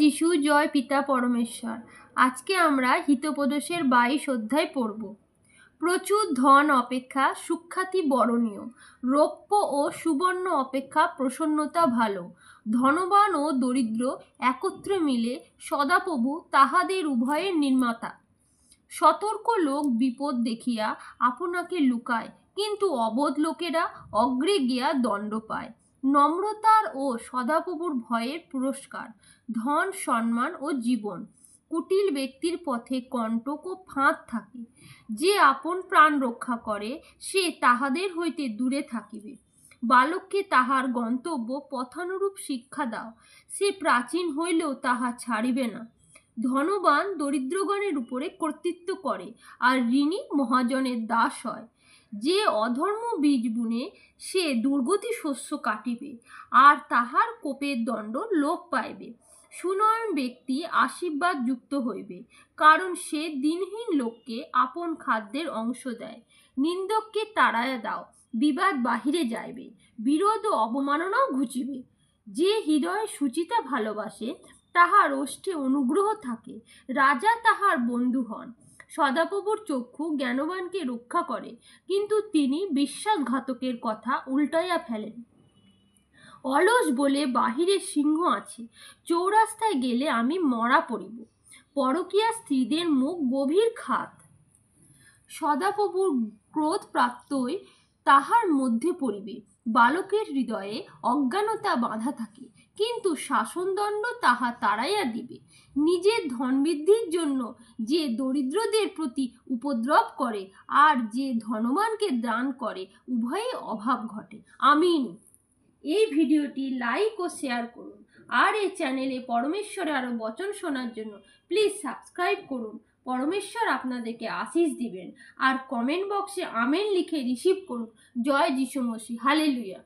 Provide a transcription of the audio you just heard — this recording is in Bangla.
যিশু, জয় পিতা পরমেশ্বর। আজকে আমরা হিতোপদেশের বাইশ অধ্যায় পড়ব। প্রচুর ধন অপেক্ষা, সুখ্যাতি বরণীয়। রৌপ্য ও সুবর্ণ অপেক্ষা, প্রসন্নতা ভালো। ধনবান ও দরিদ্র একত্রে মিলে সদাপ্রভু তাহাদের উভয়ের নির্মাতা। সতর্ক লোক বিপদ দেখিয়া আপনাকে লুকায়, কিন্তু অবোধ লোকেরা অগ্রে গিয়া দণ্ড পায়। নম্রতার ও সদাপ্রভুর ভয়ের পুরস্কার, ধন, সম্মান ও জীবন। কুটিল ব্যক্তির পথে কণ্টক ও ফাঁদ থাকে। যে আপন প্রাণ রক্ষা করে, সে তাহাদের হইতে দূরে থাকিবে। বালককে তাহার গন্তব্য পথানুরূপ শিক্ষা দাও। সে প্রাচীন হইলেও তাহা ছাড়িবে না। ধনবান দরিদ্রগণের উপরে কর্তৃত্ব করে, আর ঋণী মহাজনের দাস হয়। যে অধর্ম বীজ বুনে সে দুর্গতি শস্য কাটিবে, আর তাহার কোপের দণ্ড লোপ পাইবে। সুনয়ন ব্যক্তি আশীর্বাদ যুক্ত হইবে, কারণ সে দিনহীন লোককে আপন খাদ্যের অংশ দেয়। নিন্দককে তাড়ায়া দাও, বিবাদ বাহিরে যাইবে, বিরোধ ও অবমাননাও ঘুচিবে। যে হৃদয়ে সুচিতা ভালোবাসে, তাহার ওষ্ঠে অনুগ্রহ থাকে, রাজা তাহার বন্ধু হন। সদাপ্রভুর চক্ষু জ্ঞানবানকে রক্ষা করে, কিন্তু তিনি বিশ্বাসঘাতকের কথা উল্টাইয়া ফেলেন। অলস বলে বাহিরে সিংহ আছে, চৌরাস্তায় গেলে আমি মরা পড়িব, পরকীয়া স্ত্রীদের মুখ গভীর খাত। সদাপ্রভুর ক্রোধ প্রাপ্তই তাহার মধ্যে পড়িবে, বালকের হৃদয়ে অজ্ঞানতা বাঁধা থাকে। কিন্তু শাসনদণ্ড তাহা তাড়াইয়া দিবে। নিজের ধনবৃদ্ধির জন্য যে দরিদ্রদের প্রতি উপদ্রব করে আর যে ধনবানকে দান করে, উভয়ে অভাব ঘটে। আমিন। এই ভিডিওটি লাইক ও শেয়ার করুন। আর এই চ্যানেলে পরমেশ্বরের আরও বচন শোনার জন্য প্লিজ সাবস্ক্রাইব করুন। পরমেশ্বর আপনাদেরকে আশিস দিবেন। আর কমেন্ট বক্সে আমেন লিখে রিসিভ করুন। জয় যিশু মসি হালেলুয়া।